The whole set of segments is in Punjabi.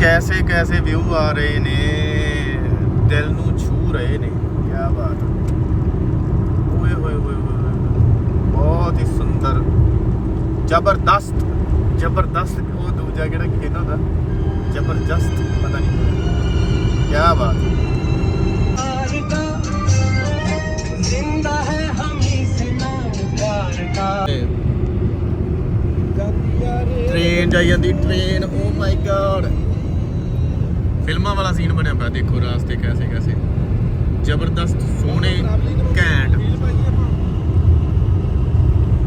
ਕੈਸੇ ਕੈਸੇ ਵਿਊ ਆ ਰਹੇ ਨੇ ਦਿਲ ਨੂੰ ਛੂ ਰਹੇ ਨੇ ਕੀ ਬਾਤ ਓਏ ਹੋਏ ਹੋਏ ਬਹੁਤ ਹੀ ਸੁੰਦਰ ਜ਼ਬਰਦਸਤ ਜ਼ਬਰਦਸਤ ਉਹ ਦੂਜਾ ਕਿਹੜਾ ਖੇਡ ਹੁੰਦਾ ਜ਼ਬਰਦਸਤ ਪਤਾ ਨਹੀਂ। ਕੀ ਬਾਤ ਜ਼ਿੰਦਾ ਟ੍ਰੇਨ ਜਾਈ ਜਾਂਦੀ ਟ੍ਰੇਨ ਓ ਮਾਈ ਗॉड ਫਿਲਮਾਂ ਵਾਲਾ ਸੀਨ ਬਣਿਆ ਪਿਆ ਦੇਖੋ ਰਾਸਤੇ ਕੈਸੇ ਕੈਸੇ ਜ਼ਬਰਦਸਤ ਸੋਹਣੇ ਘੈਂਟ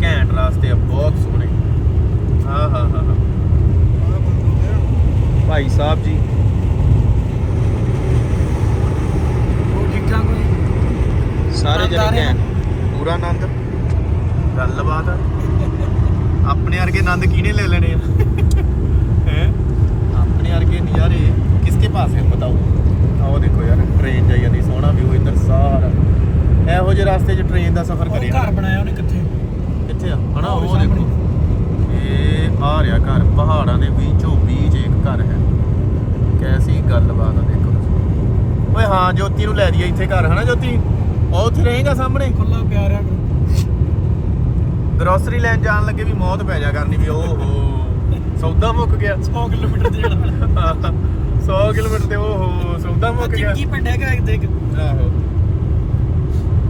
ਘੈਂਟ ਰਾਸਤੇ ਆ ਬਹੁਤ ਸੋਹਣੇ ਹਾਂ ਹਾਂ ਹਾਂ ਭਾਈ ਸਾਹਿਬ ਜੀ ਸਾਰੇ ਜਣੇ ਘੈਂਟ ਪੂਰਾ ਆਨੰਦ ਗੱਲਬਾਤ ਆਪਣੇ ਵਰਗੇ ਆਨੰਦ ਕਿਹਨੇ ਲੈ ਲੈਣੇ ਆ ਹੈ ਆਪਣੇ ਵਰਗੇ ਨਜ਼ਾਰੇ ਪਾਸੇ ਨੂੰ ਬਤਾਓ। ਆਹ ਦੇਖੋ ਯਾਰ ਟ੍ਰੇਨ ਜਾਈ ਜਾਂਦੀ ਸੋਹਣਾ ਵਿਊ ਇੱਧਰ ਸਾਰਾ। ਇਹੋ ਜਿਹੇ ਰਸਤੇ 'ਚ ਟ੍ਰੇਨ ਦਾ ਸਫ਼ਰ ਕਰੀਏ ਘਰ ਬਣਾਇਆ ਉਹਨੇ ਕਿੱਥੇ? ਕਿੱਥੇ ਆ? ਹਨਾ ਉਹ ਦੇਖੋ। ਇਹ ਆ ਰਿਹਾ ਘਰ ਪਹਾੜਾਂ ਦੇ ਵਿੱਚੋਂ ਬੀਜ ਇੱਕ ਘਰ ਹੈ। ਕੈਸੀ ਗੱਲਬਾਤ ਆ ਦੇਖੋ ਓਏ ਹਾਂ ਜੋਤੀ ਨੂੰ ਲੈ ਦਈਏ ਇੱਥੇ ਘਰ ਹਨਾ ਜੋਤੀ? ਉਹ ਉੱਥੇ ਰਹੇਗਾ ਸਾਹਮਣੇ? ਖੁੱਲਾ ਪਿਆਰ ਗਰੋਸਰੀ ਲੈਣ ਜਾਣ ਲੱਗੇ ਵੀ ਮੌਤ ਪੈ ਜਾ ਕਰਨੀ ਵੀ ਓਹੋ। ਸੌਦਾ ਮੁੱਕ ਗਿਆ। 100 ਕਿਲੋਮੀਟਰ ਦੇ ਜਾਣਾ 100 ਕਿਲੋਮੀਟਰ ਤੇ ਉਹ ਸੌਦਾ ਮੁੱਕ ਗਿਆ। ਚਿੰਕੀ ਪਿੰਡ ਹੈਗਾ ਇੱਕ ਦੇਖ ਆਹੋ।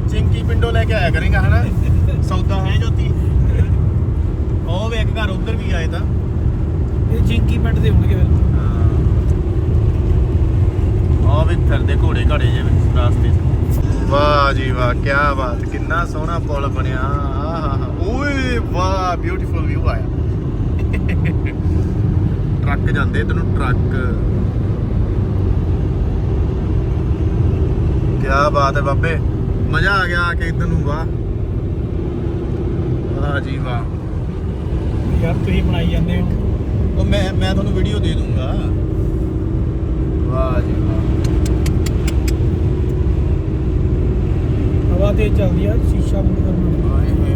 ਚਿੰਕੀ ਪਿੰਡੋਂ ਲੈ ਕੇ ਆਇਆ ਕਰੇਗਾ ਹਨਾ? ਸੌਦਾ ਹੈ ਜੋਤੀ। ਉਹ ਵੇਖ ਘਰ ਉਧਰ ਵੀ ਆਏ ਤਾਂ। ਇਹ ਚਿੰਕੀ ਪਿੰਡ ਦੇ ਹੋਣਗੇ ਫਿਰ। ਆ ਵੀ ਫਿਰਦੇ ਘੋੜੇ ਘਾੜੇ ਜੇ ਰਾਸਤੇ ਵਾਹ ਜੀ ਵਾਹ ਕੀ ਬਾਤ। ਕਿੰਨਾ ਸੋਹਣਾ ਪੁਲ ਬਣਿਆ। ਓਏ ਵਾਹ ਬਿਊਟੀਫੁਲ ਵਿਊ ਆਇਆ। ਟਰੱਕ ਜਾਂਦੇ ਤੈਨੂੰ ਟਰੱਕ। ਕੀ ਬਾਤ ਹੈ ਬਾਬੇ। ਮਜ਼ਾ ਆ ਗਿਆ ਆ ਕੇ ਇਧਰ ਨੂੰ ਵਾਹ। ਵਾਹ ਜੀ ਵਾਹ। ਯਾਰ ਤੁਸੀਂ ਬਣਾਈ ਜਾਂਦੇ ਹੋ। ਉਹ ਮੈਂ ਮੈਂ ਤੁਹਾਨੂੰ ਵੀਡੀਓ ਦੇ ਦੂੰਗਾ। ਵਾਹ ਜੀ ਵਾਹ। ਹਵਾ ਤੇ ਚੱਲਦੀ ਆ ਸ਼ੀਸ਼ਾ ਬੰਦ ਕਰਨਾ। ਹਾਏ ਹਾਏ ਹਾਏ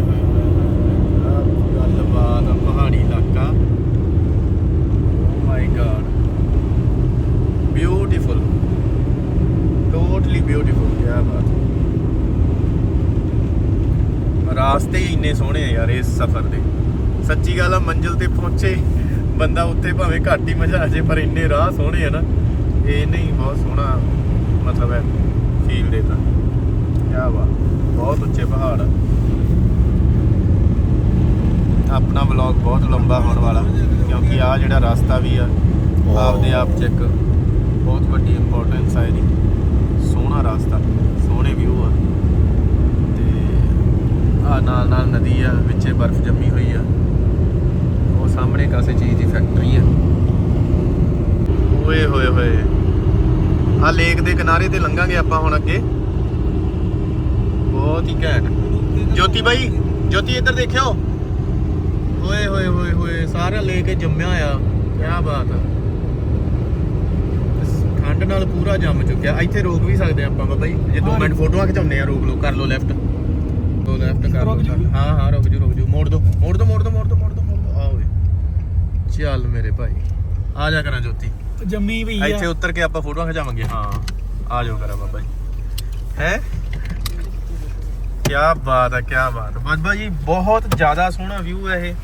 ਗੱਲਬਾਤ ਆ ਪਹਾੜੀ ਇਲਾਕਾ। ਓ my god beautiful totally beautiful ਕੀ ਬਾਤ ਰਾਸਤੇ ਹੀ ਇੰਨੇ ਸੋਹਣੇ ਆ ਯਾਰ ਇਸ ਸਫ਼ਰ ਦੇ। ਸੱਚੀ ਗੱਲ ਆ ਮੰਜ਼ਿਲ ਤੇ ਪਹੁੰਚੇ ਬੰਦਾ ਉੱਥੇ ਭਾਵੇਂ ਘੱਟ ਹੀ ਮਜ਼ਾ ਆ ਜੇ ਪਰ ਇੰਨੇ ਰਾਹ ਸੋਹਣੇ ਆ ਨਾ ਇਹ ਨਹੀਂ ਬਹੁਤ ਸੋਹਣਾ ਮਤਲਬ ਹੈ ਫੀਲ ਦੇਤਾ ਕੀ ਬਾਤ ਬਹੁਤ ਉੱਚੇ ਪਹਾੜ ਆ। ਆਪਣਾ ਵਲੌਗ ਬਹੁਤ ਲੰਬਾ ਹੋਣ ਵਾਲਾ ਕਿਉਂਕਿ ਆ ਜਿਹੜਾ ਰਸਤਾ ਵੀ ਆ ਆਪਦੇ ਆਪ ਚ ਇੱਕ ਬਹੁਤ ਵੱਡੀ ਇੰਪੋਰਟੈਂਸ ਆ ਇਹਦੀ। ਸੋਹਣਾ ਰਸਤਾ, ਸੋਹਣੇ ਵਿਊ ਆ। ਤੇ ਆ ਨਾਲ ਨਾਲ ਨਦੀ ਆ, ਵਿੱਚੇ ਬਰਫ਼ ਜੰਮੀ ਹੋਈ ਆ। ਉਹ ਸਾਹਮਣੇ ਕਾਸੇ ਚੀਜ਼ ਦੀ ਫੈਕਟਰੀ ਆ। ਓਏ ਹੋਏ ਹੋਏ। ਆ ਲੇਕ ਦੇ ਕਿਨਾਰੇ ਤੇ ਲੰਘਾਂਗੇ ਆਪਾਂ ਹੁਣ ਅੱਗੇ। ਬਹੁਤ ਹੀ ਘੈਂਟ। ਜੋਤੀ ਬਾਈ, ਜੋਤੀ ਇੱਧਰ ਦੇਖਿਓ। ਓਏ ਹੋਏ ਹੋਏ ਹੋਏ, ਸਾਰਾ ਲੈ ਕੇ ਜੰਮਿਆ ਆ। ਕੀ ਬਾਤ ਆ। ਠੰਡ ਨਾਲ ਪੂਰਾ ਜੰਮ ਚੁੱਕਿਆ। ਇੱਥੇ ਰੋਕ ਵੀ ਸਕਦੇ ਆਪਾਂ ਬਾਬਾ ਜੀ। ਜੇ 2 ਮਿੰਟ ਫੋਟੋਆਂ ਖਿਚਾਉਂਦੇ ਆ ਰੋਕ ਲਓ ਕਰ ਲਓ ਲੈਫਟ ਲਓ ਲੈਫਟ ਕਰ ਲਓ। ਹਾਂ ਹਾਂ ਰੁਕ ਜੂ ਰੁਕ ਜੂ। ਮੋੜ ਦੋ ਮੋੜ ਦੋ ਮੋੜ ਦੋ ਮੋੜ ਦੋ ਮੋੜ ਦੋ ਆ ਓਏ। ਚੱਲ ਮੇਰੇ ਭਾਈ। ਆ ਜਾ ਕਰਾਂ ਜੋਤੀ। ਜੰਮੀ ਵੀ ਆ। ਇੱਥੇ ਉਤਰ ਕੇ ਆਪਾਂ ਫੋਟੋਆਂ ਖਿਚਾਵਾਂਗੇ। ਹਾਂ ਆ ਜਾਓ ਕਰਾਂ ਬਾਬਾ ਜੀ। ਹੈ? ਕੀ ਬਾਤ ਹੈ ਕੀ ਬਾਤ। ਬਾਬਾ ਜੀ ਬਹੁਤ ਜ਼ਿਆਦਾ ਸੋਹਣਾ ਵਿਊ ਹੈ ਇਹ।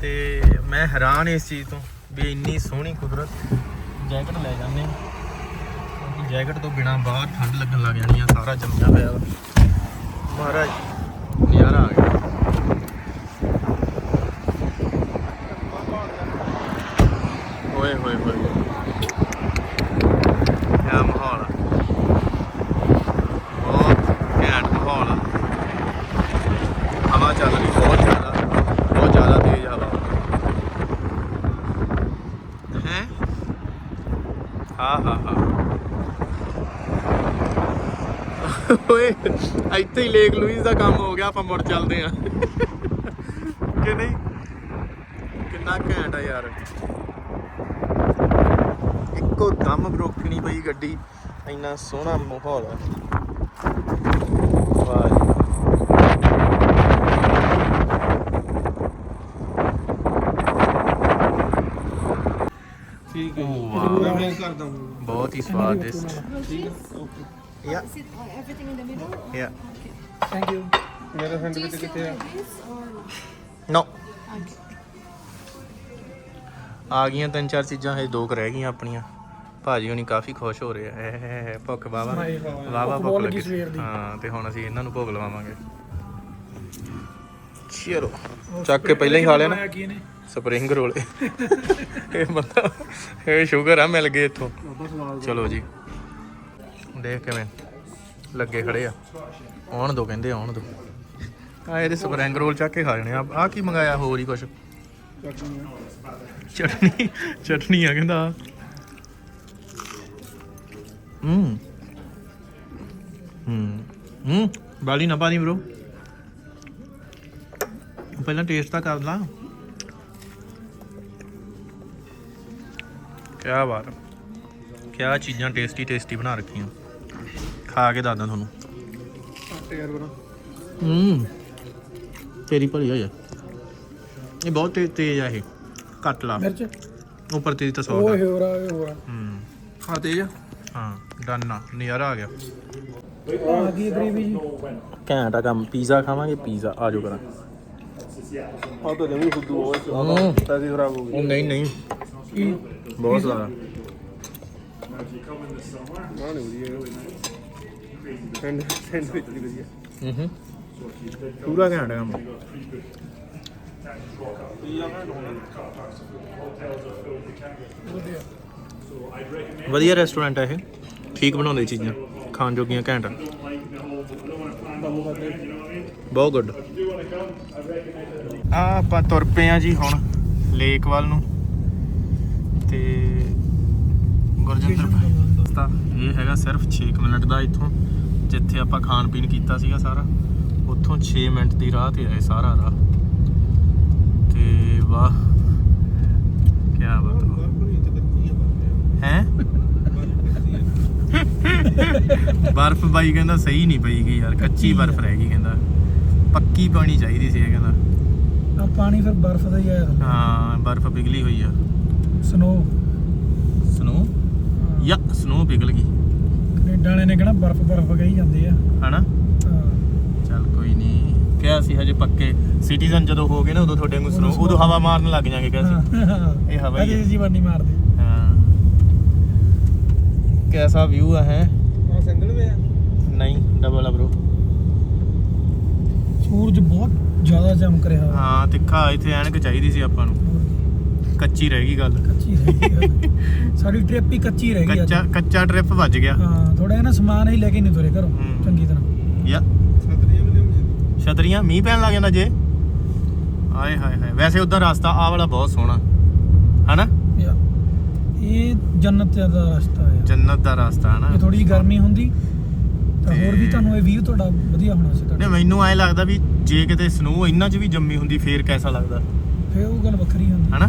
ਤੇ ਮੈਂ ਹੈਰਾਨ ਇਸ ਚੀਜ਼ ਤੋਂ ਵੀ ਇੰਨੀ ਸੋਹਣੀ ਕੁਦਰਤ। ਜੈਕਟ ਲੈ ਜਾਂਦੇ ਹਾਂ ਕਿਉਂਕਿ ਜੈਕਟ ਤੋਂ ਬਿਨਾ ਬਾਹਰ ਠੰਡ ਲੱਗਣ ਲੱਗ ਜਾਣੀ ਆ, ਸਾਰਾ ਜੰਮਿਆ ਹੋਇਆ ਵਾ। ਮਹਾਰਾਜ, ਨਜ਼ਾਰਾ ਆ ਗਿਆ। ਓਏ, ਹੋਏ ਹੋਏ ਕਿਆ ਮਾਹੌਲ ਆ ਬਹੁਤ ਘੈਂਟ ਮਾਹੌਲ ਆ ਹਵਾ ਚੱਲ ਰਹੀ ਬਹੁਤ ਜ਼ਿਆਦਾ ਬਹੁਤ ਜ਼ਿਆਦਾ ਤੇਜ਼ ਹਵਾ ਹੈ ਹਾਂ ਹਾਂ ਹਾਂ ਓਏ ਇੱਥੇ ਹੀ ਲੇਕ ਲੂਈਸ ਦਾ ਕੰਮ ਹੋ ਗਿਆ ਆਪਾਂ ਮੁੜ ਚੱਲਦੇ ਆ ਕਿ ਨਹੀਂ? ਕਿੰਨਾ ਘੈਂਟ ਆ ਯਾਰ। ਇੱਕੋ ਦਮ ਰੋਕਣੀ ਪਈ ਗੱਡੀ। ਇੰਨਾ ਸੋਹਣਾ ਮਾਹੌਲ ਹੈ ਵਾਹ ਜੀ। ਵਾਹ। ਠੀਕ ਹੈ। ਵਾਹ। ਮੈਂ ਕਰਦਾ ਬਹੁਤ ਹੀ ਸਵਾਦਿਸ਼ਟ। ਯਾ Is it uh, everything in the middle? Or? ਯਾ ਥੈਂਕ ਯੂ ਮੇਰਾ Do ਸੈਂਡਵਿਚ you still ਕਿੱਥੇ ਆ want this or? No okay. ਆ ਗਈਆਂ ਤਿੰਨ ਚਾਰ ਚੀਜ਼ਾਂ ਹਜੇ ਦੋ ਕੁ ਰਹਿ ਗਈਆਂ ਆਪਣੀਆਂ। ਭਾਜੀ ਹੁਣੀ ਕਾਫੀ ਖੁਸ਼ ਹੋ ਰਹੇ ਆ। ਹੈ, ਹੈ, ਹੈ, ਭੁੱਖ ਵਾਵਾ ਹਾਂ, ਵਾਵਾ ਭੁੱਖ ਭੁੱਖ ਬਹੁਤ ਲੱਗੀ ਲੱਗੀ। ਸਵੇਰ ਦੀ। ਹਾਂ ਤੇ ਹੁਣ ਅਸੀਂ ਇਹਨਾਂ ਨੂੰ ਭੋਗ ਲਵਾਵਾਂਗੇ। ਚਲੋ। ਚੱਕ ਕੇ ਪਹਿਲਾਂ ਹੀ ਖਾ ਲਿਆ ਨਾ। ਕੀ ਸਪਰਿੰਗ ਰੋਲ। ਇਹ ਬੰਦਾ ਇਹ ਸ਼ੂਗਰ ਆ ਮਿਲ ਗਏ ਇੱਥੋਂ। ਚਲੋ ਜੀ। ਦੇਖ ਕਿਵੇਂ ਲੱਗੇ ਖੜੇ ਆ? ਆਉਣ ਦੋ ਕਹਿੰਦੇ, ਆਉਣ ਦੋ। ਆ ਇਹਦੇ ਸਪਰਿੰਗ ਰੋਲ ਚੱਕ ਕੇ ਖਾ ਜਣੇ ਆ। ਆ ਕੀ ਮੰਗਾਇਆ ਹੋਰ ਹੀ ਕੁਛ? ਚਟਨੀ। ਚਟਨੀ ਆ ਕਹਿੰਦਾ। ਹੂੰ। ਹੂੰ। ਹੂੰ। ਬਾਲੀ ਨਾ ਪਾਣੀ ਬ్రో ਪਹਿਲਾਂ ਟੇਸਟ ਤਾਂ ਕਰ ਲਾ। ਕਿਆ ਬਾਤ। ਕਿਆ ਚੀਜ਼ਾਂ ਟੇਸਟੀ ਟੇਸਟੀ ਬਣਾ ਰੱਖੀਆਂ। ਖਾ ਕੇ ਦੱਸਦਾ ਤੁਹਾਨੂੰ। ਹੂੰ। ਤੇਰੀ ਭਲੀ ਹੋਈ ਆ ਇਹ ਬਹੁਤ ਤੇ- ਤੇਜ਼ ਆ ਇਹ। ਕੱਟ ਲਾ ਮਿਰਚ? ਉੱਪਰ ਤੇਜ਼ ਤਾਂ ਸੌ ਓਏ ਦਾ। ਹੋਰ ਆ ਓਏ ਹੋਰ। ਆ ਹੂੰ। ਹਾਂ ਤੇਜ ਆ। ਹਾਂ ਡਨ ਆ। ਨਜ਼ਾਰਾ ਆ ਗਿਆ। ਆ ਗਈ ਗਰੇਵੀ ਜੀ। ਘੈਂਟ ਆ ਕੰਮ। ਪੀਜ਼ਾ ਖਾਵਾਂਗੇ ਪੀਜ਼ਾ। ਆ ਜਾਓ ਕਰਾਂ। ਆ ਤਾਂ ਜਮੀ ਫੁੱਦੂ ਉਹ ਹੂੰ। ਪੈਸੇ ਖਰਾਬ ਹੋ ਗਏ ਉਹ ਨਹੀਂ ਨਹੀਂ। ਬਹੁਤ ਜ਼ਿਆਦਾ ਨਾ ਨਹੀਂ ਵਧੀਆ। ਸੈਂਡਵਿਚ ਵਧੀਆ। ਹੂੰ ਹੂੰ। ਪੂਰਾ ਘੈਂਟ ਕੰਮ ਵਧੀਆ ਵਧੀਆ ਰੈਸਟੋਰੈਂਟ ਆ ਇਹ। ਠੀਕ ਬਣਾਉਂਦੇ ਚੀਜ਼ਾਂ। ਖਾਣ ਜੋਗੀਆਂ ਘੈਂਟ ਬਹੁਤ ਗੁੱਡ ਆ ਆਪਾਂ ਤੁਰ ਪਏ ਆ ਜੀ ਹੁਣ ਲੇਕ ਵੱਲ ਨੂੰ। ਤੇ ਗੁਰਜਿੰਦਰ ਤਾਂ ਇਹ ਹੈਗਾ ਸਿਰਫ 6 ਕੁ ਮਿੰਟ ਦਾ ਇੱਥੋਂ। ਜਿੱਥੇ ਆਪਾਂ ਖਾਣ ਪੀਣ ਕੀਤਾ ਸੀਗਾ ਸਾਰਾ ਉੱਥੋਂ 6 ਮਿੰਟ ਦੀ ਰਾਹ ਤੇ ਆਏ ਸਾਰਾ ਰਾਹ। ਤੇ ਵਾਹ ਕੀ ਬਾਤ ਹੈ। ਬਰਫ਼ ਬਾਈ ਕਹਿੰਦਾ ਸਹੀ ਨਹੀਂ ਪਈਗੀ ਯਾਰ ਕੱਚੀ ਬਰਫ਼ ਰਹਿ ਗਈ ਕਹਿੰਦਾ। ਪੱਕੀ ਪਾਣੀ ਚਾਹੀਦੀ ਸੀ ਇਹ ਕਹਿੰਦਾ। ਆ ਪਾਣੀ ਫਿਰ ਬਰਫ਼ ਦਾ ਹੀ ਆਇਆ ਹਾਂ ਬਰਫ਼ ਪਿਘਲੀ ਹੋਈ ਆ। ਸਨੋ ਸਨੋ ਯਾ ਸਨੋ ਪਿਘਲ ਗਈ। ਕੈਨੇਡਾ ਵਾਲੇ ਨੇ ਕਹਿਣਾ ਬਰਫ਼ ਬਰਫ਼ ਕਹੀ ਜਾਂਦੇ ਆ। ਹਨਾ? ਹਾਂ। ਚੱਲ ਕੋਈ ਨਹੀਂ ਕਿਹਾ ਸੀ ਹਜੇ ਪੱਕੇ। ਸਿਟੀਜ਼ਨ ਜਦੋਂ ਹੋ ਗਏ ਨਾ ਉਦੋਂ ਤੁਹਾਡੇ ਨੂੰ ਸਨੋ ਉਦੋਂ ਹਵਾ ਮਾਰਨ ਲੱਗ ਜਾਗੇ ਕਿਹਾ ਸੀ। ਇਹ ਹਵਾ ਹੀ ਹੈ। ਅਜੇ ਜੀਵਨ ਨਹੀਂ ਮਾਰਦੇ। ਹਾਂ। ਕੈਸਾ ਵਿਊ ਹੈ? ਆ ਸਿੰਗਲ ਵੇ ਆ। ਨਹੀਂ ਡਬਲ ਆ bro ਸੂਰਜ ਬਹੁਤ ਜ਼ਿਆਦਾ ਚਮਕ ਰਿਹਾ। ਹਾਂ ਤਿੱਖਾ। ਇੱਥੇ ਐਨਕ ਚਾਹੀਦੀ ਸੀ ਆਪਾਂ ਨੂੰ। ਕੱਚੀ ਰਹਿ ਗਈ ਗੱਲ। ਕੱਚੀ ਰਹਿ ਗਈ ਗੱਲ। ਸਾਡੀ ਟ੍ਰਿਪ ਹੀ ਕੱਚੀ ਰਹਿ ਗਈ ਅੱਜ। ਕੱਚਾ ਕੱਚਾ ਟ੍ਰਿਪ ਵੱਜ ਗਿਆ। ਹਾਂ ਥੋੜਾ ਜਿਹਾ ਨਾ ਸਮਾਨ ਹੀ ਲੈ ਕੇ ਨਹੀਂ ਤੁਰੇ ਘਰੋਂ ਹੂੰ। ਚੰਗੀ ਤਰ੍ਹਾਂ। ਯਾ। ਸਤਰੀਆਂ ਵੀ ਲਿਆਉਂਦੇ ਛਤਰੀਆਂ ਮੀਂਹ ਪੈਣ ਲੱਗ ਜਾਂਦਾ ਜੇ। ਆਏ ਹਾਏ ਹਾਏ। ਵੈਸੇ ਉਧਰ ਰਸਤਾ ਆ ਵਾਲਾ ਬਹੁਤ ਸੋਹਣਾ। ਹਨਾ? ਯਾ। ਇਹ ਜੰਨਤ ਦਾ ਰਸਤਾ ਹੈ ਜੰਨਤ ਦਾ ਰਸਤਾ ਹਨਾ? ਇਹ ਥੋੜੀ ਜਿਹੀ ਗਰਮੀ ਹੁੰਦੀ ਤਾਂ ਹੋਰ ਵੀ ਤੁਹਾਨੂੰ ਇਹ ਵੀਊ ਤੁਹਾਡਾ ਵਧੀਆ ਹੋਣਾ ਸੀ ਨੇ ਤੁਹਾਡਾ ਮੈਨੂੰ ਐ ਲੱਗਦਾ ਵੀ ਜੇ ਕਿਤੇ ਸਨੋ ਇਹਨਾਂ 'ਚ ਵੀ ਜੰਮੀ ਹੁੰਦੀ ਫੇਰ ਕੈਸਾ ਲੱਗਦਾ? ਫੇਰ ਉਹ ਗੱਲ ਵੱਖਰੀ ਹੁੰਦੀ। ਹਨਾ?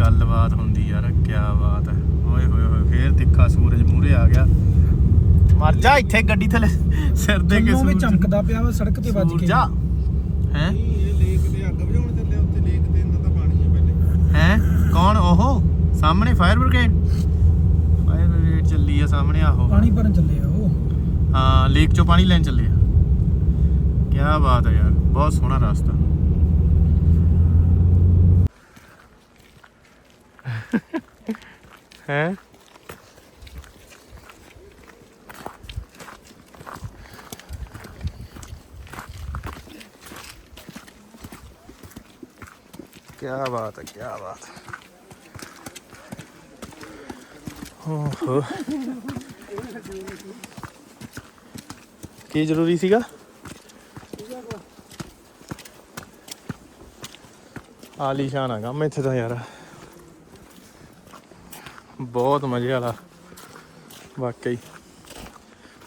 ਗੱਲਬਾਤ ਹੁੰਦੀ ਯਾਰ ਕੀ ਬਾਤ ਹੈ। ਓਏ ਹੋਏ ਹੋਏ ਫੇਰ ਤਿੱਖਾ ਸੂਰਜ ਮੂਹਰੇ ਆ ਗਿਆ। ਮਰ ਜਾ ਇੱਥੇ ਗੱਡੀ ਥੱਲੇ ਸਿਰ ਦੇ ਕੇ ਸੂਰਜ। ਚਮਕਦਾ ਪਿਆ ਵਾ ਸੜਕ ਤੇ ਵੱਜ ਕੇ। ਸੂਰਜਾ ਹੈ? ਨਹੀਂ ਇਹ ਲੇਕ ਤੇ ਅੱਗ ਬੁਝਾਉਣ ਚੱਲੇ ਉੱਥੇ ਲੇਕ ਤੇ ਇੰਨਾ ਤਾਂ ਪਾਣੀ ਹੈ ਪਹਿਲੇ। ਹੈ? ਕੌਣ ਉਹ? ਸਾਹਮਣੇ ਫਾਇਰ ਬ੍ਰਿਗੇਡ ਫਾਇਰ ਬ੍ਰਿਗੇਡ ਚੱਲੀ ਆ ਸਾਹਮਣੇ ਆਹੋ। ਪਾਣੀ ਭਰਨ ਚੱਲੇ ਆ ਉਹ। ਹਾਂ ਲੇਕ ਚੋਂ ਪਾਣੀ ਲੈਣ ਚੱਲੇ ਆ। ਕੀ ਬਾਤ ਹੈ ਯਾਰ ਬਹੁਤ ਸੋਹਣਾ ਰਸਤਾ। ਹੈ ਕੀ ਬਾਤ ਹੈ ਕੀ ਬਾਤ ਹੈ ਓਹੋ ਕੀ ਜ਼ਰੂਰੀ ਸੀਗਾ ਆਲੀਸ਼ਾਨ ਆ ਕੰਮ ਇੱਥੇ ਤਾਂ ਯਾਰ ਬਹੁਤ ਮਜ਼ੇ ਵਾਲਾ ਵਾਕਈ।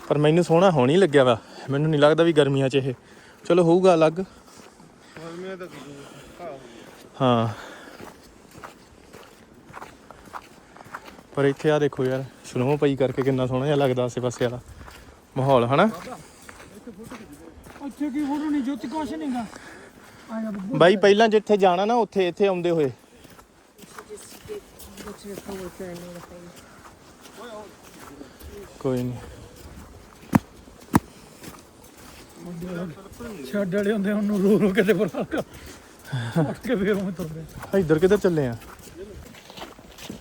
ਪਰ ਮੈਨੂੰ ਸੋਹਣਾ ਹੋਣ ਹੀ ਲੱਗਿਆ ਵਾ। ਮੈਨੂੰ ਨਹੀਂ ਲੱਗਦਾ ਵੀ ਗਰਮੀਆਂ 'ਚ ਇਹ। ਚਲੋ ਹੋਊਗਾ ਅਲੱਗ। ਗਰਮੀਆਂ ਤਾਂ ਕੀ ਹਾਂ। ਪਰ ਇੱਥੇ ਆ ਦੇਖੋ ਯਾਰ ਸਨੋ ਪਈ ਕਰਕੇ ਕਿੰਨਾ ਸੋਹਣਾ ਜਿਹਾ ਲੱਗਦਾ ਆਸੇ ਪਾਸੇ ਵਾਲਾ ਮਾਹੌਲ ਹਨਾ? ਉੱਥੇ ਕੀ ਫੋਟੋ ਨਹੀਂ ਜੋਤੀ ਕੁਛ ਨਹੀਂਗਾ ਬਾਈ ਪਹਿਲਾਂ ਜਿੱਥੇ ਜਾਣਾ ਨਾ ਉੱਥੇ ਇੱਥੇ ਆਉਂਦੇ ਹੋਏ। To your coworker and made a face. ਕੋਈ ਨਹੀਂ ਛੱਡ ਵਾਲੇ ਹੁੰਦੇ ਉਹਨੂੰ ਰੋ ਰੋ ਕੇ ਤੇ ਬੁਲਾ ਕੇ ਉੱਠ ਕੇ ਫੇਰ ਉਹ ਤੁਰਦੇ ਇੱਧਰ ਕਿੱਧਰ ਚੱਲੇ ਆ?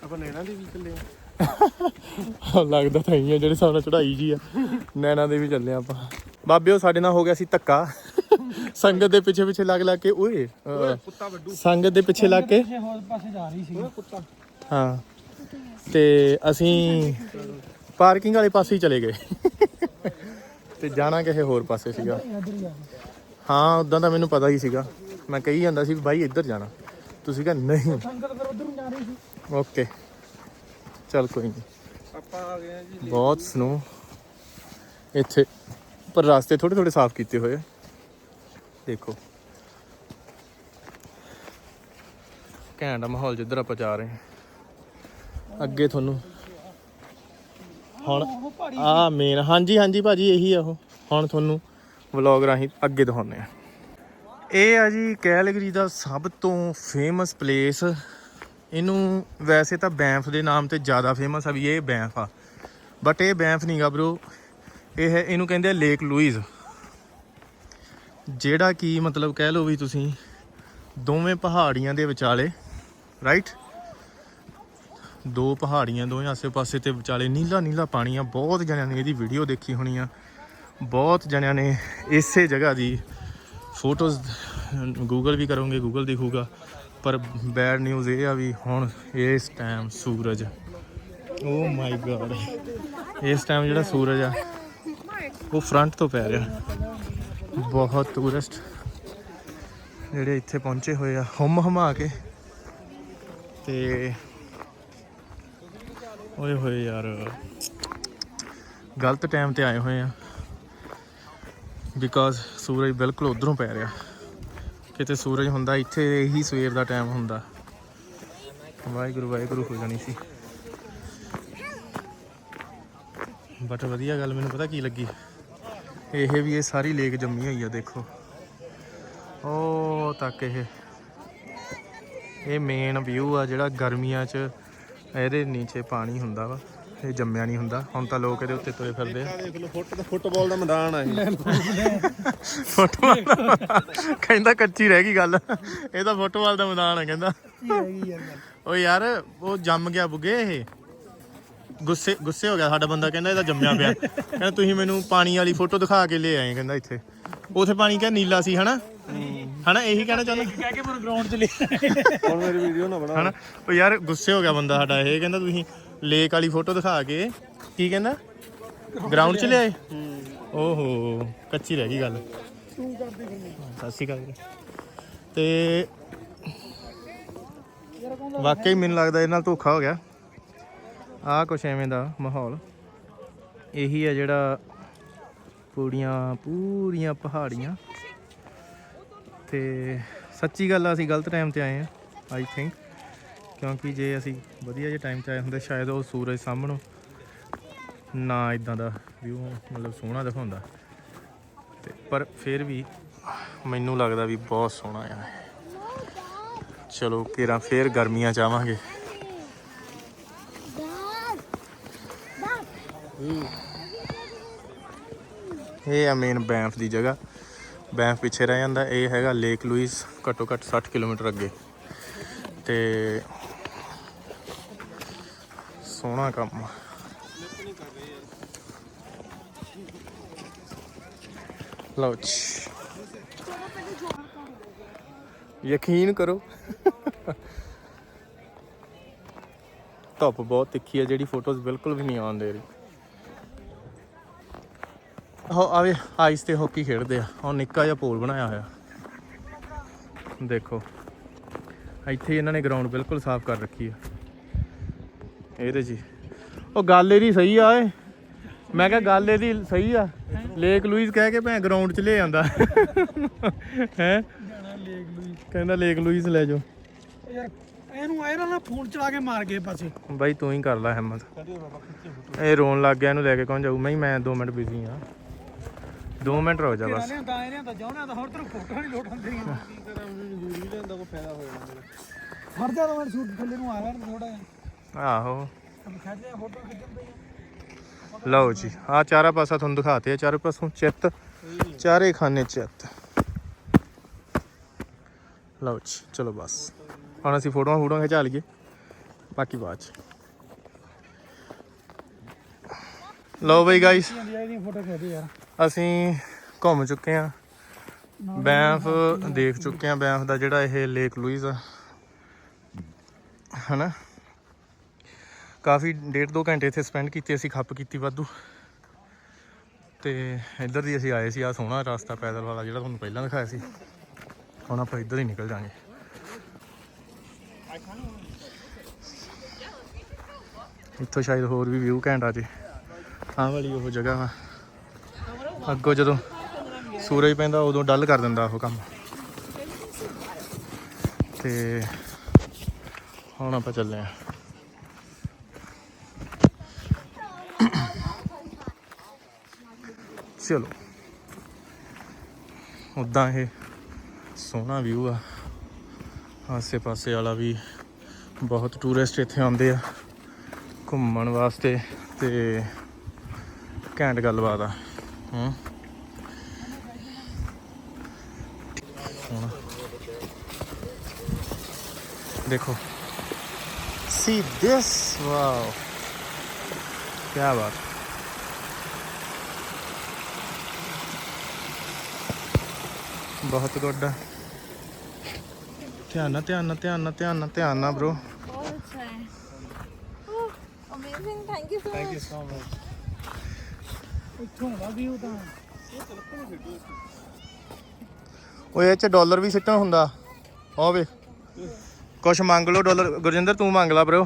ਆਪਾਂ ਨੈਣਾ ਦੀ ਵੀ ਚੱਲੇ ਆ। ਲੱਗਦਾ ਤਾਂ ਹੀ ਆ ਜਿਹੜੇ ਚੜਾਈ ਜੀ ਆ। ਨੈਣਾ ਦੇ ਵੀ ਚੱਲੇ ਆਪਾਂ। ਬਾਬਿਓ ਸਾਡੇ ਨਾਲ ਹੋ ਗਿਆ ਸੀ ਧੱਕਾ। ਸੰਗਤ ਦੇ ਪਿੱਛੇ ਪਿੱਛੇ ਲੱਗ ਲੱਗ ਕੇ ਓਏ ਅਹ, ਕੁੱਤਾ ਵੱਡੂ। ਸੰਗਤ ਦੇ ਪਿੱਛੇ ਲੱਗ ਕੇ। ਪਿੱਛੇ ਹੋਰ ਪਾਸੇ ਜਾ ਰਹੀ ਸੀ। ਕੁੱਤਾ। ਹਾਂ। ਤੇ ਅਸੀਂ ਪਾਰਕਿੰਗ ਵਾਲੇ ਪਾਸੇ ਹੀ ਚਲੇ ਗਏ। ਤੇ ਜਾਣਾ ਕਿਸੇ ਹੋਰ ਪਾਸੇ ਸੀਗਾ। ਹਾਂ ਉਦਾਂ ਤਾਂ ਮੈਨੂੰ ਪਤਾ ਹੀ ਸੀਗਾ। ਮੈਂ ਕਹੀ ਜਾਂਦਾ ਸੀ ਬਾਈ ਇੱਧਰ ਜਾਣਾ। ਤੁਸੀਂ ਕਿਹਾ ਨਹੀਂ। ਓਕੇ। ਚੱਲ ਕੋਈ ਨਹੀਂ। ਆਪਾਂ ਆ ਗਏ ਆ ਜੀ ਬਹੁਤ ਸਨੋ ਇੱਥੇ ਪਰ ਰਾਸਤੇ ਥੋੜੇ ਥੋੜੇ ਸਾਫ਼ ਕੀਤੇ ਹੋਏ ਦੇਖੋ। ਘੈਂਟ ਮਾਹੌਲ ਜਿੱਧਰ ਆਪਾਂ ਜਾ ਰਹੇ ਹਾਂ। ਅੱਗੇ ਤੁਹਾਨੂੰ। ਹੁਣ ਉਹ ਆ ਮੇਨ ਹਾਂਜੀ ਹਾਂਜੀ ਭਾਜੀ, ਇਹੀ ਆ ਉਹ। ਹੁਣ ਤੁਹਾਨੂੰ ਵਲੌਗ ਰਾਹੀਂ ਅੱਗੇ ਦਿਖਾਉਂਦੇ ਆ। ਇਹ ਆ ਜੀ ਕੈਲਗਰੀ ਦਾ ਸਭ ਤੋਂ ਫੇਮਸ ਪਲੇਸ ਇਹਨੂੰ ਵੈਸੇ ਤਾਂ ਬੈਂਫ ਦੇ ਨਾਮ ਤੇ ਜ਼ਿਆਦਾ ਫੇਮਸ ਆ ਵੀ ਇਹ ਬੈਂਫ ਆ। ਬਟ ਇਹ ਬੈਂਫ ਨਹੀਂਗਾ ਬ్రో ਇਹ ਹੈ ਇਹਨੂੰ ਕਹਿੰਦੇ ਆ ਲੇਕ ਲੂਈਜ਼ ਜਿਹੜਾ ਕਿ ਮਤਲਬ ਕਹਿ ਲਓ ਵੀ ਤੁਸੀਂ ਦੋਵੇਂ ਪਹਾੜੀਆਂ ਦੇ ਵਿਚਾਲੇ ਰਾਈਟ ਦੋ ਪਹਾੜੀਆਂ ਦੋਵੇਂ ਆਸੇ-ਪਾਸੇ ਤੇ ਵਿਚਾਲੇ ਨੀਲਾ ਨੀਲਾ ਪਾਣੀ ਆ ਬਹੁਤ ਜਣਿਆਂ ਨੇ ਇਹਦੀ ਵੀਡੀਓ ਦੇਖੀ ਹੋਣੀ ਆ। ਬਹੁਤ ਜਣਿਆਂ ਨੇ ਇਸੇ ਜਗ੍ਹਾ ਦੀ ਫੋਟੋਜ਼ ਗੂਗਲ ਵੀ ਕਰੋਗੇ ਗੂਗਲ ਦਿਖੂਗਾ। ਪਰ ਬੈਡ ਨਿਊਜ਼ ਇਹ ਆ ਵੀ ਹੁਣ ਇਸ ਟਾਈਮ ਸੂਰਜ। ਓ ਮਾਈ ਗॉड ਇਸ ਟਾਈਮ ਜਿਹੜਾ ਸੂਰਜ ਆ, ਉਹ ਫਰੰਟ ਤੋਂ ਪੈ ਰਿਹਾ। ਬਹੁਤ ਟੂਰਿਸਟ ਜਿਹੜੇ ਇੱਥੇ ਪਹੁੰਚੇ ਹੋਏ ਆ ਹਮ ਹਮਾ ਕੇ। ਤੇ ਓਏ ਹੋਏ ਯਾਰ। ਗਲਤ ਟਾਈਮ ਤੇ ਆਏ ਹੋਏ ਆ। ਬਿਕਾਜ਼ ਸੂਰਜ ਬਿਲਕੁਲ ਉਧਰੋਂ ਪੈ ਰਿਹਾ। ਕਿਤੇ ਸੂਰਜ ਹੁੰਦਾ, ਇੱਥੇ ਇਹੀ ਸਵੇਰ ਦਾ ਟਾਈਮ ਹੁੰਦਾ। ਵਾਹਿਗੁਰੂ ਵਾਹਿਗੁਰੂ ਹੋ ਜਾਣੀ ਸੀ। ਬਟ ਵਧੀਆ ਗੱਲ, ਮੈਨੂੰ ਪਤਾ ਕੀ ਲੱਗੀ? ਇਹ ਵੀ ਇਹ ਸਾਰੀ ਲੇਕ ਜੰਮੀ ਹੋਈ ਆ, ਦੇਖੋ। ਉਹ ਤੱਕ ਇਹ। ਇਹ ਮੇਨ ਵਿਊ ਆ ਜਿਹੜਾ ਗਰਮੀਆਂ 'ਚ ਇਹਦੇ ਨੀਚੇ ਪਾਣੀ ਹੁੰਦਾ ਵਾ ਇਹ ਜੰਮਿਆ ਨਹੀਂ ਹੁੰਦਾ। ਹੁਣ ਤਾਂ ਲੋਕ ਇਹਦੇ ਉੱਤੇ ਤੁਰੇ ਫਿਰਦੇ ਆ। ਆ ਦੇਖ ਲਓ ਫੁੱਟ ਫੁੱਟਬਾਲ ਦਾ ਮੈਦਾਨ ਆ ਇਹ। ਫੁੱਟਬਾਲ ਦਾ ਕਹਿੰਦਾ ਕੱਚੀ ਰਹਿ ਗਈ ਗੱਲ। ਇਹ ਤਾਂ ਫੁੱਟਬਾਲ ਦਾ ਮੈਦਾਨ ਹੈ ਕਹਿੰਦਾ। ਓ ਯਾਰ ਉਹ ਜੰਮ ਗਿਆ ਬੁੱਗੇ ਇਹ। ਗੁੱਸੇ ਗੁੱਸੇ ਹੋ ਗਿਆ ਸਾਡਾ ਬੰਦਾ ਕਹਿੰਦਾ ਇਹਦਾ ਜੰਮਿਆ ਪਿਆ। ਕਹਿੰਦਾ ਤੁਸੀਂ ਮੈਨੂੰ ਪਾਣੀ ਵਾਲੀ ਫੋਟੋ ਦਿਖਾ ਕੇ ਲੈ ਆਏ ਕਹਿੰਦਾ ਇੱਥੇ। ਉਥੇ ਪਾਣੀ ਕਿਆ ਨੀਲਾ ਸੀ ਹਨਾ? ਹਨਾ ਇਹੀ ਕਹਿਣਾ ਚਾਹੁੰਦਾ। ਕਹਿ ਕੇ ਮੈਨੂੰ ਗਰਾਊਂਡ 'ਚ ਲੈ ਹੁਣ ਮੇਰੀ ਵੀਡੀਓ ਨਾ ਬਣਾ ਹਨਾ ਉਹ ਯਾਰ ਗੁੱਸੇ ਹੋ ਗਿਆ ਬੰਦਾ ਸਾਡਾ ਇਹ ਕਹਿੰਦਾ ਤੁਸੀਂ ਲੇਕ ਵਾਲੀ ਫੋਟੋ ਦਿਖਾ ਕੇ ਕੀ ਕਹਿੰਦਾ? ਗਰਾਊਂਡ 'ਚ ਲਿਆਏ? ਓਹੋ ਕੱਚੀ ਰਹਿ ਗਈ ਗੱਲ। ਸਤਿ ਸ਼੍ਰੀ ਅਕਾਲ ਵੀਰੇ। ਤੇ ਵਾਕਈ ਮੈਨੂੰ ਲੱਗਦਾ ਇਹ ਨਾਲ ਧੋਖਾ ਹੋ ਗਿਆ। ਆਹ ਕੁਛ ਐਵੇਂ ਦਾ ਮਾਹੌਲ। ਇਹੀ ਹੈ ਜਿਹੜਾ ਪੂਰੀਆਂ ਪੂਰੀਆਂ ਪਹਾੜੀਆਂ। ਤੇ ਸੱਚੀ ਗੱਲ ਆ, ਅਸੀਂ ਗਲਤ ਟਾਈਮ ਤੇ ਆਏ ਆ ਆਈ ਥਿੰਕ ਕਿਉਂਕਿ ਜੇ ਅਸੀਂ ਵਧੀਆ ਜਿਹੇ ਟਾਈਮ ਤੇ ਆਏ ਹੁੰਦੇ, ਸ਼ਾਇਦ ਉਹ ਸੂਰਜ ਸਾਹਮਣੋਂ ਨਾ ਇਦਾਂ ਦਾ ਵਿਊ ਮਤਲਬ ਸੋਹਣਾ ਦਿਖਾਉਂਦਾ। ਤੇ ਪਰ ਫਿਰ ਵੀ ਮੈਨੂੰ ਲੱਗਦਾ ਵੀ ਬਹੁਤ ਸੋਹਣਾ ਆ। ਚਲੋ, ਕਿਰਾਂ ਫੇਰ ਗਰਮੀਆਂ ਚ ਆਵਾਂਗੇ। ਇਹ ਆ ਮੇਨ ਬੈਂਫ ਦੀ ਜਗ੍ਹਾ। ਬੈਂਫ ਪਿੱਛੇ ਰਹਿ ਜਾਂਦਾ। ਇਹ ਹੈਗਾ ਲੇਕ ਲੂਇਸ ਘੱਟੋ ਘੱਟ 60 ਕਿਲੋਮੀਟਰ ਅੱਗੇ। ਤੇ ਸੋਹਣਾ ਕੰਮ। ਆ ਲਓ ਜੀ। ਯਕੀਨ ਕਰੋ। ਧੁੱਪ ਬਹੁਤ ਤਿੱਖੀ ਹੈ ਜਿਹੜੀ ਫੋਟੋਜ਼ ਬਿਲਕੁਲ ਵੀ ਨਹੀਂ ਆਉਣ ਦੇ ਰਹੀ। ਆਵੇ ਆਈਸ ਤੇ ਹਾਕੀ ਖੇਡਦੇ ਆ। ਉਹ ਨਿੱਕਾ ਜਿਹਾ ਪੋਲ ਬਣਾਇਆ ਹੋਇਆ। ਦੇਖੋ। ਇੱਥੇ ਇਹਨਾਂ ਨੇ ਗਰਾਊਂਡ ਬਿਲਕੁਲ ਸਾਫ਼ ਕਰ ਰੱਖੀ ਆ। ਇਹਦੇ ਜੀ। ਉਹ ਗੱਲ ਇਹਦੀ ਸਹੀ ਆ ਏ ਮੈਂ ਕਿਹਾ ਗੱਲ ਇਹਦੀ ਸਹੀ ਆ। ਲੇਕ ਲੂਈਸ ਕਹਿ ਕੇ ਭੈਂ ਗਰਾਊਂਡ 'ਚ ਲੈ ਆਂਦਾ। ਹੈ? ਕਹਿੰਦਾ ਲੇਕ ਲੂਈਸ ਲੈ ਜਾਓ। ਯਾਰ ਇਹਨੂੰ ਆਇਰਨ ਨਾਲ ਫੋਨ ਚਲਾ ਕੇ ਮਾਰ ਗਏ ਪਾਸੇ। ਬਾਈ ਤੂੰ ਹੀ ਕਰ ਲੈ ਹਿੰਮਤ। ਇਹ ਰੋਣ ਲੱਗ ਗਿਆ ਇਹਨੂੰ ਲੈ ਕੇ ਕੌਣ ਜਾਊ? ਮੈਂ ਮੈਂ 2 ਮਿੰਟ ਬਿਜ਼ੀ ਆ। 2 ਮਿੰਟ ਰੁਕ ਜਾ ਬਸ। ਲਿਆਂਦਾ ਇਹਨੇ ਤਾਂ ਜਾਉਣਾ ਤਾਂ ਹੋਰ ਤੈਨੂੰ ਫੋਟੋ ਨਹੀਂ ਲੋਟ ਹੁੰਦੀਆਂ ਕੀ ਕਰਾਂ ਹੁਣ ਜ਼ਰੂਰੀ ਲੈਂਦਾ ਕੋਈ ਫਾਇਦਾ ਹੋ ਜਾਣਾ ਮੇਰਾ ਹਰ ਜਾ ਮੈਂ ਸੂਟ ਥੱਲੇ ਨੂੰ ਆ ਰਿਹਾ ਥੋੜਾ ਜਿਹਾ। ਆਹੋ। ਹਮ ਖਿੱਚਦੇ ਆ ਫੋਟੋ ਖਿੱਚਣ ਪਈ ਲਓ ਜੀ ਆ ਚਾਰਾ ਪਾਸਾ ਤੁਹਾਨੂੰ ਦਿਖਾਤੇ ਆ ਚਾਰੇ ਪਾਸੋਂ ਚਿੱਤ ਚਾਰੇ ਖਾਨੇ ਚਿੱਤ। ਲਓ ਜੀ ਚਲੋ ਬਸ। ਹੁਣ ਅਸੀਂ ਫੋਟੋਆਂ ਫੋਟੋਆਂ ਖਿਚਾ ਲਈਏ। ਬਾਕੀ ਬਾਅਦ ਚ। ਲਓ ਬਈ ਗਾਇਸ ਫੋਟੋ ਖਿੱਚਦੇ ਯਾਰ। ਅਸੀਂ ਘੁੰਮ ਚੁੱਕੇ ਆ ਬੈਂਫ ਦੇਖ ਚੁੱਕੇ ਆ ਬੈਂਫ ਦਾ ਜਿਹੜਾ ਇਹ ਲੇਕ ਲੂਈਜ਼ ਆ। ਹਨਾ? ਕਾਫੀ ਡੇਢ ਦੋ ਘੰਟੇ ਇੱਥੇ ਸਪੈਂਡ ਕੀਤੇ, ਅਸੀਂ ਖੱਪ ਕੀਤੀ ਵਾਧੂ। ਤੇ ਇੱਧਰ ਦੀ ਅਸੀਂ ਆਏ ਸੀ ਆ ਸੋਹਣਾ ਰਸਤਾ ਪੈਦਲ ਵਾਲਾ ਜਿਹੜਾ ਤੁਹਾਨੂੰ ਪਹਿਲਾਂ ਦਿਖਾਇਆ ਸੀ। ਹੁਣ ਆਪਾਂ ਇੱਧਰ ਹੀ ਨਿਕਲ ਜਾਾਂਗੇ ਇੱਥੋਂ ਸ਼ਾਇਦ ਹੋਰ ਵੀ ਵਿਊ ਘੈਂਟ ਆ ਜੇ। ਆਹ ਵਾਲੀ ਉਹ ਜਗ੍ਹਾ ਵਾ। ਅੱਗੋਂ ਜਦੋਂ ਸੂਰਜ ਪੈਂਦਾ, ਉਦੋਂ ਡੱਲ ਕਰ ਦਿੰਦਾ ਉਹ ਕੰਮ। ਤੇ ਹੁਣ ਆਪਾਂ ਚੱਲੇ ਆ। ਚਲੋ। ਉਦਾਂ ਇਹ ਸੋਹਣਾ ਵਿਊ ਆ। ਆਸੇ ਪਾਸੇ ਵਾਲਾ ਵੀ ਬਹੁਤ ਟੂਰਿਸਟ ਇੱਥੇ ਆਉਂਦੇ ਆ। ਘੁੰਮਣ ਵਾਸਤੇ ਤੇ ਘੈਂਟ ਗੱਲਬਾਤ ਆ। हम्म। देखो। सी दिस वाओ क्या बात। बहुत गोडा ध्यान ना ध्यान ना ध्यान ना ध्यान ना ध्यान ना ब्रो बहुत अच्छा है। ओह amazing thank you so much thank you so much ਇੱਥੋਂ ਦਾ ਵੀਊ ਤਾਂ। ਓਏ ਇਹ ਚ ਡਾਲਰ ਵੀ ਸਿੱਟਣ ਹੁੰਦਾ। ਉਹ ਵੇ ਕੁਛ ਮੰਗ ਲਓ ਡਾਲਰ। ਗੁਰਜਿੰਦਰ ਤੂੰ ਮੰਗ ਲਾ ਬ్రో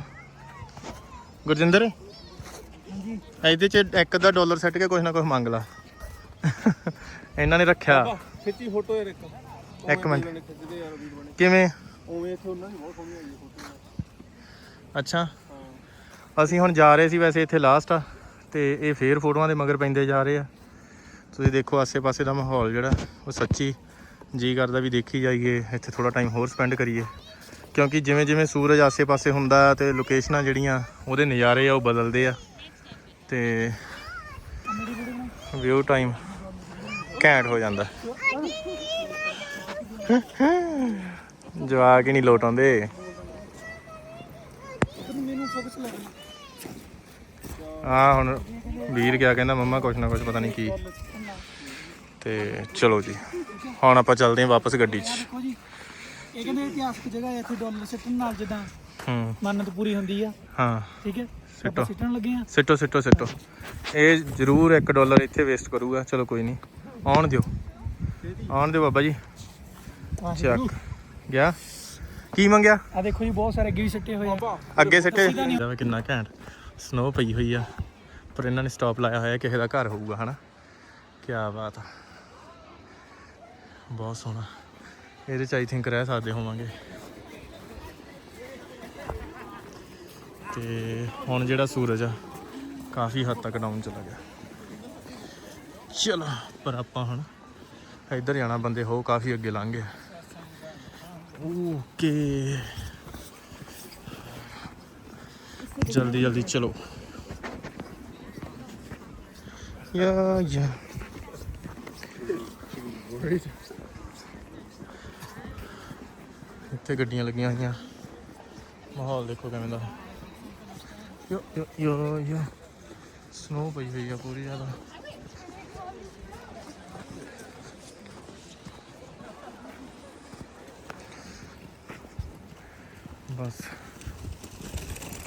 ਗੁਰਜਿੰਦਰ ਹਾਂਜੀ। ਇਹਦੇ ਚ ਇੱਕ ਅੱਧਾ ਡਾਲਰ ਸਿੱਟ ਕੇ ਕੁਛ ਨਾ ਕੁਛ ਮੰਗ ਲਾ। ਇਹਨਾਂ ਨੇ ਰੱਖਿਆ। ਖਿੱਚੀ ਫੋਟੋ ਯਾਰ ਇੱਕ। ਇੱਕ ਮਿੰਟ। ਕਿਵੇਂ? ਉਵੇਂ ਇੱਥੇ ਉਹਨਾਂ ਦੀ ਬਹੁਤ ਸੋਹਣੀ ਆਈ ਫੋਟੋ। ਅੱਛਾ। ਅਸੀਂ ਹੁਣ ਜਾ ਰਹੇ ਸੀ ਵੈਸੇ ਇੱਥੇ ਲਾਸਟ ਆ ਤੇ ਇਹ ਫੇਰ ਫੋਟੋਆਂ ਦੇ ਮਗਰ ਪੈਂਦੇ ਜਾ ਰਹੇ ਆ। ਤੁਸੀਂ ਦੇਖੋ ਆਸੇ-ਪਾਸੇ ਦਾ ਮਾਹੌਲ ਜਿਹੜਾ, ਉਹ ਸੱਚੀ ਜੀ ਕਰਦਾ ਵੀ ਦੇਖੀ ਜਾਈਏ, ਇੱਥੇ ਥੋੜਾ ਟਾਈਮ ਹੋਰ ਸਪੈਂਡ ਕਰੀਏ। ਕਿਉਂਕਿ ਜਿਵੇਂ ਜਿਵੇਂ ਸੂਰਜ ਆਸੇ-ਪਾਸੇ ਹੁੰਦਾ ਤੇ ਲੋਕੇਸ਼ਨਾਂ ਜਿਹੜੀਆਂ, ਉਹਦੇ ਨਜ਼ਾਰੇ ਆ, ਉਹ ਬਦਲਦੇ ਆ। ਤੇ ਵਿਊ ਟਾਈਮ ਘੈਂਟ ਹੋ ਜਾਂਦਾ। ਜਵਾਕ ਹੀ ਨਹੀਂ ਲੋਟ ਆਉਂਦੇ। ਮੈਨੂੰ ਫੋਕਸ ਲੱਗ ਆ ਹੁਣ ਵੀਰ ਗਿਆ ਕਹਿੰਦਾ ਮੰਮਾ ਕੁਛ ਨਾ ਕੁਛ ਪਤਾ ਨਹੀਂ ਕੀ। ਤੇ ਚਲੋ ਜੀ ਹੁਣ ਆਪਾਂ ਚੱਲਦੇ ਹਾਂ ਵਾਪਸ ਗੱਡੀ 'ਚ। ਇਹ ਕਹਿੰਦੇ ਇਤਿਹਾਸਕ ਜਗ੍ਹਾ ਹੈ ਇੱਥੇ ਡਾਲਰ ਸਿੱਟਣ ਨਾਲ ਜਿੱਦਾਂ ਹੂੰ। ਮੰਨਤ ਪੂਰੀ ਹੁੰਦੀ ਆ। ਹਾਂ। ਠੀਕ ਹੈ? ਸਿੱਟੋ। ਸਿੱਟਣ ਲੱਗੇ ਆ। ਸਿੱਟੋ ਸਿੱਟੋ ਸਿੱਟੋ। ਇਹ ਜ਼ਰੂਰ 1 ਡਾਲਰ ਇੱਥੇ ਵੇਸਟ ਕਰੂਗਾ। ਚਲੋ ਕੋਈ ਨਹੀਂ ਆਉਣ ਦਿਓ। ਆਉਣ ਦਿਓ ਬਾਬਾ ਜੀ। ਚੱਕ। ਗਿਆ? ਕੀ ਮੰਗਿਆ? ਆ ਦੇਖੋ ਜੀ ਬਹੁਤ ਸਾਰੇ ਅੱਗੇ ਵੀ ਸਿੱਟੇ ਹੋਏ ਆ। ਅੱਗੇ ਸਿੱਟੇ। ਕਿੰਨਾ ਘੈਂਟ। ਸਨੋ ਪਈ ਹੋਈ ਆ, ਪਰ ਇਹਨਾਂ ਨੇ ਸਟਾਪ ਲਾਇਆ ਹੋਇਆ, ਕਿਸੇ ਦਾ ਘਰ ਹੋਊਗਾ, ਹਨਾ? ਕੀ ਬਾਤ ਆ। ਬਹੁਤ ਸੋਹਣਾ। ਇਹਦੇ ਚ ਆਈ ਥਿੰਕ ਰਹਿ ਸਕਦੇ ਹੋਵਾਂਗੇ। ਤੇ ਹੁਣ ਜਿਹੜਾ ਸੂਰਜ ਆ, ਕਾਫੀ ਹੱਦ ਤੱਕ ਡਾਊਨ ਚਲਾ ਗਿਆ। ਚਲੋ, ਪਰ ਆਪਾਂ ਹੁਣ ਇੱਧਰ ਜਾਣਾ ਬੰਦੇ, ਹੋ ਕਾਫੀ ਅੱਗੇ ਲੰਘ ਗਏ ਓਕੇ ਜਲਦੀ ਜਲਦੀ, ਚਲੋ। ਯਾ ਯਾ। ਇੱਥੇ ਗੱਡੀਆਂ ਲੱਗੀਆਂ ਹੋਈਆਂ। ਮਾਹੌਲ ਦੇਖੋ ਕਿਵੇਂ ਦਾ। ਯੋ ਯੋ ਯੋ ਯੋ। ਸਨੋ ਪਈ ਹੋਈ ਆ ਪੂਰੀ ਜ਼ਿਆਦਾ। ਬਸ।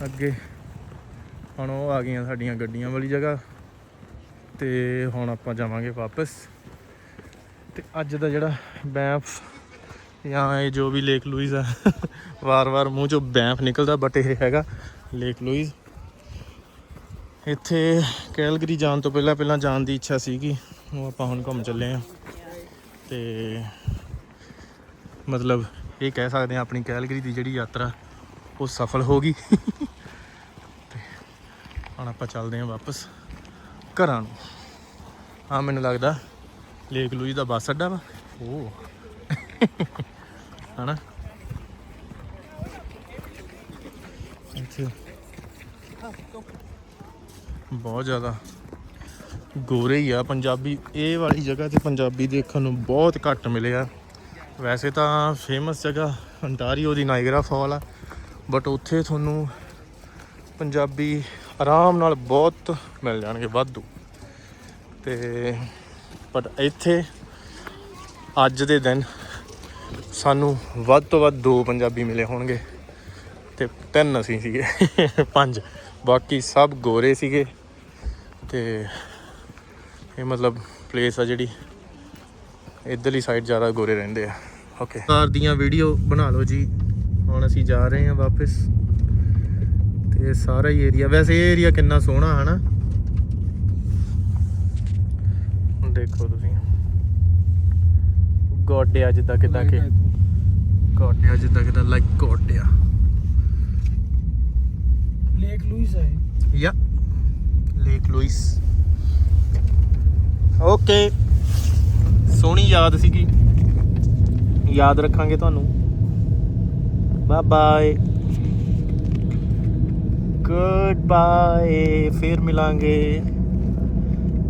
ਅੱਗੇ। ਹੁਣ ਉਹ ਆ ਗਈਆਂ ਸਾਡੀਆਂ ਗੱਡੀਆਂ ਵਾਲੀ ਜਗ੍ਹਾ। ਤੇ ਹੁਣ ਆਪਾਂ ਜਾਵਾਂਗੇ ਵਾਪਸ। ਤੇ ਅੱਜ ਦਾ ਜਿਹੜਾ ਬੈਂਫ ਜਾਂ ਇਹ ਜੋ ਵੀ ਲੇਕ ਲੂਈਜ਼ ਆ, ਵਾਰ-ਵਾਰ ਮੂੰਹ ਚੋਂ ਬੈਂਫ ਨਿਕਲਦਾ ਬਟ ਇਹ ਹੈਗਾ ਲੇਕ ਲੂਈਜ਼। ਇੱਥੇ ਕੈਲਗਰੀ ਜਾਣ ਤੋਂ ਪਹਿਲਾਂ ਪਹਿਲਾਂ ਜਾਣ ਦੀ ਇੱਛਾ ਸੀਗੀ। ਉਹ ਆਪਾਂ ਹੁਣ ਘੁੰਮ ਚੱਲੇ ਆ। ਤੇ ਮਤਲਬ ਇਹ ਕਹਿ ਸਕਦੇ ਆ ਆਪਣੀ ਕੈਲਗਰੀ ਦੀ ਜਿਹੜੀ ਯਾਤਰਾ ਉਹ ਸਫਲ ਹੋ ਗਈ। ਤੇ ਹੁਣ ਆਪਾਂ ਚੱਲਦੇ ਆ ਵਾਪਸ ਘਰਾਂ ਨੂੰ। ਆ ਮੈਨੂੰ ਲੱਗਦਾ ਲੇਕ ਲੂਈ ਦਾ ਬੱਸ ਅੱਡਾ ਵਾ। ਉਹ ਹਨਾ? ਇੱਥੇ ਬਹੁਤ ਜ਼ਿਆਦਾ ਗੋਰੇ ਹੀ ਆ ਪੰਜਾਬੀ। ਇਹ ਵਾਲੀ ਜਗ੍ਹਾ ਤੇ ਪੰਜਾਬੀ ਦੇਖਣ ਨੂੰ ਬਹੁਤ ਘੱਟ ਮਿਲੇ ਆ ਵੈਸੇ ਤਾਂ ਫੇਮਸ ਜਗ੍ਹਾ ਅੰਟਾਰੀਓ ਦੀ ਨਾਇਗਰਾ ਫਾਲ ਆ। ਬਟ ਉੱਥੇ ਤੁਹਾਨੂੰ ਪੰਜਾਬੀ ਆਰਾਮ ਨਾਲ ਬਹੁਤ ਮਿਲ ਜਾਣਗੇ, ਵਾਧੂ। ਤੇ ਬਟ ਇੱਥੇ ਅੱਜ ਦੇ ਦਿਨ ਸਾਨੂੰ ਵੱਧ ਤੋਂ ਵੱਧ ਦੋ ਪੰਜਾਬੀ ਮਿਲੇ ਹੋਣਗੇ। ਤੇ ਤਿੰਨ ਅਸੀਂ ਸੀਗੇ, ਪੰਜ। ਬਾਕੀ ਸਭ ਗੋਰੇ ਸੀਗੇ। ਤੇ ਇਹ ਮਤਲਬ ਪਲੇਸ ਆ ਜਿਹੜੀ, ਇਧਰਲੀ ਸਾਈਡ ਜ਼ਿਆਦਾ ਗੋਰੇ ਰਹਿੰਦੇ ਆ। ਓਕੇ ਕਾਰ ਦੀਆਂ ਵੀਡੀਓ ਬਣਾ ਲਓ ਜੀ। ਹੁਣ ਅਸੀਂ ਜਾ ਰਹੇ ਹਾਂ ਵਾਪਸ। ਤੇ ਇਹ ਸਾਰਾ ਹੀ ਏਰੀਆ ਵੈਸੇ ਇਹ ਏਰੀਆ ਕਿੰਨਾ ਸੋਹਣਾ ਹੈ ਨਾ ਦੇਖੋ ਤੁਸੀਂ। ਗੋਡਿਆ ਜਿੱਦਾਂ ਕਿਦਾਂ ਕਿ ਗੋਡਿਆ ਜਿੱਦਾਂ ਕਿਦਾਂ ਲਾਈਕ ਗੋਡਿਆ। ਲੇਕ ਲੂਇਸ ਹੈ ਯਾ ਲੇਕ ਲੂਇਸ ਓਕੇ ਸੋਹਣੀ ਯਾਦ ਸੀਗੀ। ਯਾਦ ਰੱਖਾਂਗੇ ਤੁਹਾਨੂੰ। बाय बाय गुड बाय फिर मिलेंगे।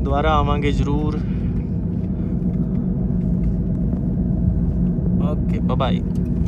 दोबारा आवेंगे ज़रूर। Okay bye